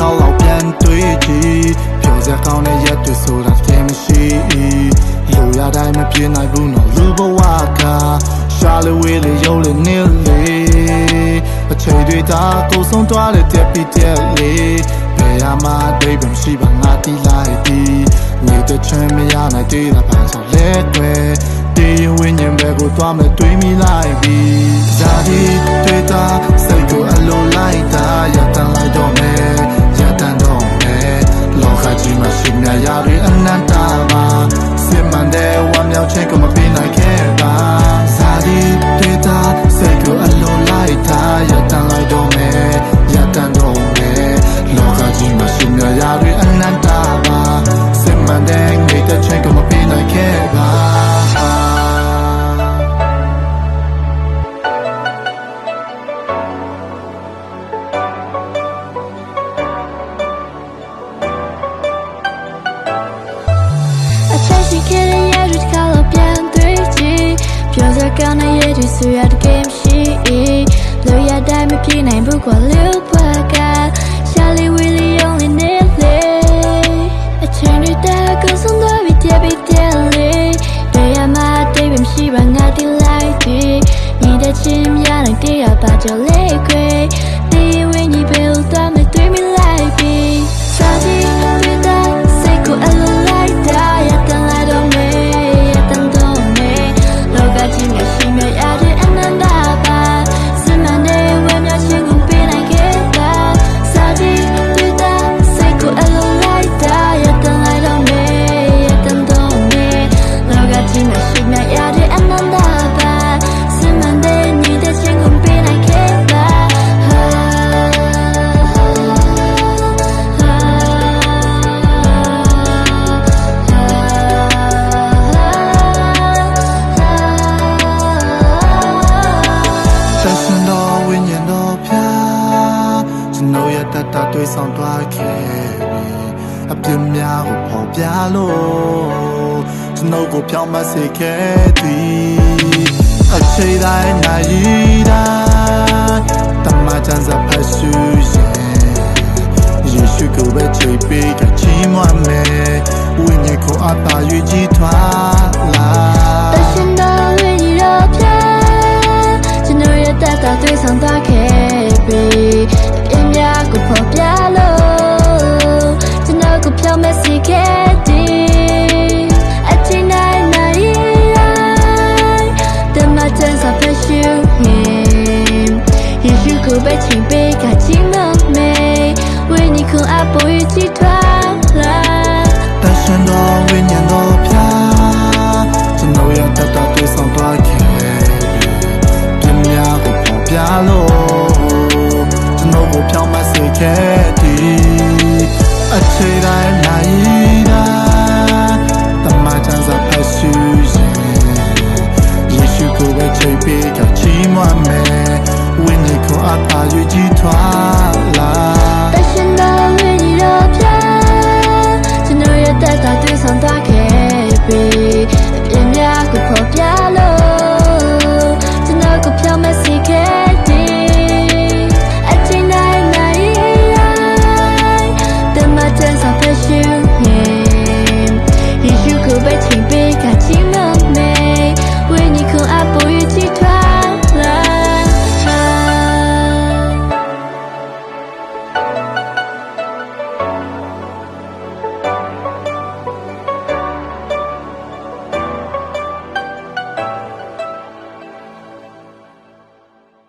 ထောက်လောက်ပြန်တွေ့ကြည့်ဖြောစရာကောင်းတဲ့ရက်တွေဆိုတာသိမရှိလူရတိုင်းမပြေနိုင်ဘူးနော်လူဘဝကရှာလေဝေးလေရုပ်လေနည်းလေအချိန်တွေဒါကိုဆုံးသွားတဲ့တက်ပြီးတက်လေဘယ်ရမှာဒိဗံရှိပါငါတီလိုက်ဒီနေတဲ့ချမ်းမရနိုင်သေးတာပါဆိုလက်တွေတည်ရင်ဝိညာဉ်ပဲကိုသွားမယ်တွေးမိလိုက်ပြီဇာတိတွေ့တာစိတ်ကိုအလိုလိုက်တာရတန် ရှိမြရာတွေအနန္တပါစစ်မှန်တဲ့ဝမ်းမြောက်ခြင်းကိုမပေးနိုင် တဲ့ရဲ့ဒီဆိုရတဲ့ game ရှိလူရတိုင်းမပြေနိုင်ဘူးကွာလူပွားကရှာလီဝီလီယုံလေးနေလေအချိန်တွေတကဆုံးတော့ပြီးတဲ့ပြီးတဲ့လေတရားမတိတ်မရှိပါငါတိလိုက်ကြည့်ညီတဲ့ချင်းများနိုင်တရားပါကြလေခွေဒီ တတ်တာတွေးဆောင်သွားခဲ့ပြီအပြစ်များကိုပေါ်ပြလို့ကျွန်တော်ကိုပြောင်းမစေခဲ့သည်အချိန်တိုင်းနိုင်တိုင်းတမချန်စားဖတ်ရှုရဲ့ယေရှုကိုပဲချိန်ပေးကချီးမွမ်းမယ်ဝိညာဉ်ကိုအသာရွေးကြည်ထွား သည်အချိန်တိုင်းနိုင်တိုင်းတမချန်စာဖတ်ရှုရင်ယေရှုကိုပဲချိန်ပေးကချီးမွမ်းမယ်ဝိညာဉ်ကိုအသာရွေးကြည်ထွား the cook.